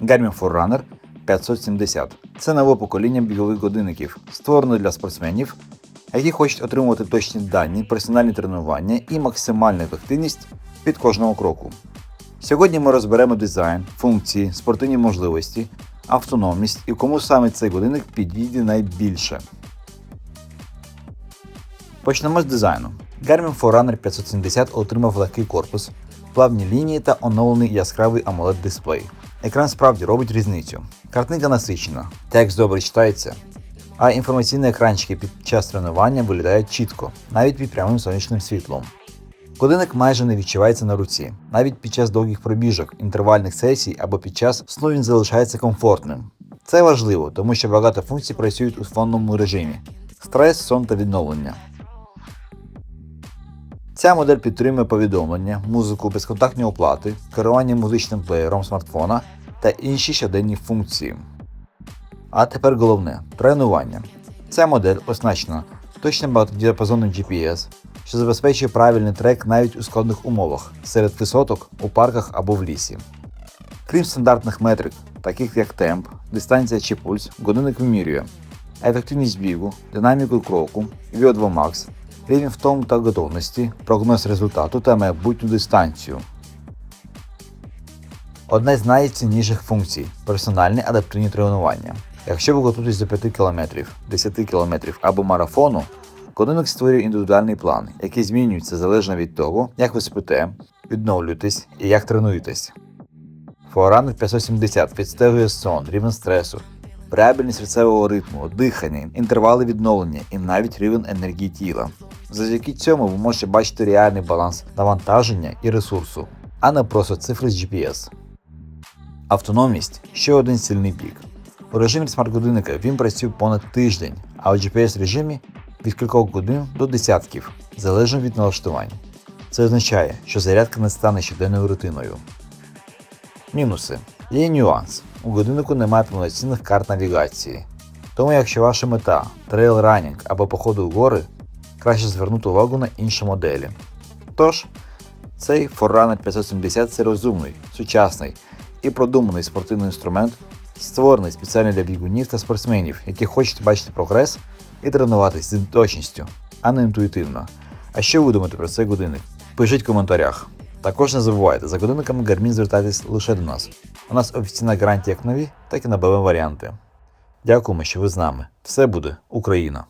Garmin Forerunner 570. Це нове покоління бігових годинників, створене для спортсменів, які хочуть отримувати точні дані, персональні тренування і максимальну ефективність від кожного кроку. Сьогодні ми розберемо дизайн, функції, спортивні можливості, автономність і кому саме цей годинник підійде найбільше. Почнемо з дизайну. Garmin Forerunner 570 отримав легкий корпус, плавні лінії та оновлений яскравий amoled дисплей. Екран справді робить різницю. Картинка насичена, текст добре читається, а інформаційні екранчики під час тренування виглядають чітко, навіть під прямим сонячним світлом. Годинник майже не відчувається на руці. Навіть під час довгих пробіжок, інтервальних сесій або під час сну він залишається комфортним. Це важливо, тому що багато функцій працюють у фонному режимі: стрес, сон та відновлення. Ця модель підтримує повідомлення, музику, безконтактні оплати, керування музичним плеєром смартфона та інші щоденні функції. А тепер головне тренування. Ця модель оснащена точним багатодіапазонним GPS, що забезпечує правильний трек навіть у складних умовах серед висоток, у парках або в лісі. Крім стандартних метрик, таких як темп, дистанція чи пульс, годинник вимірює ефективність бігу, динаміку кроку, VO2 Max, рівень втому та готовності, прогноз результату та майбутню дистанцію. Одна з найцінніших функцій персональні адаптивні тренування. Якщо ви готуєтесь до 5 км, 10 км або марафону, годинник створює індивідуальний план, який змінюється залежно від того, як ви спите, відновлюєтесь і як тренуєтесь. Forerunner 570 підстегує сон, рівень стресу, варіабельність серцевого ритму, дихання, інтервали відновлення і навіть рівень енергії тіла. Завдяки цьому ви можете бачити реальний баланс навантаження і ресурсу, а не просто цифри з GPS. Автономність ще один сильний пік. У режимі смарт-годинника він працює понад тиждень, а у GPS режимі від кількох годин до десятків, залежно від налаштувань. Це означає, що зарядка не стане щоденною рутиною. Мінуси. Є нюанс. У годиннику немає повноцінних карт навігації. Тому якщо ваша мета трейл ранінг або походу у гори, краще звернути увагу на інші моделі. Тож, цей Forerunner 570 це розумний, сучасний і продуманий спортивний інструмент, створений спеціально для бігунів та спортсменів, які хочуть бачити прогрес і тренуватись з точністю, а не інтуїтивно. А що ви думаєте про цей годинник? Пишіть в коментарях. Також не забувайте, за годинниками Garmin звертайтесь лише до нас. У нас офіційна гарантія як нові, так і на БМ варіанти. Дякуємо, що ви з нами. Все буде Україна!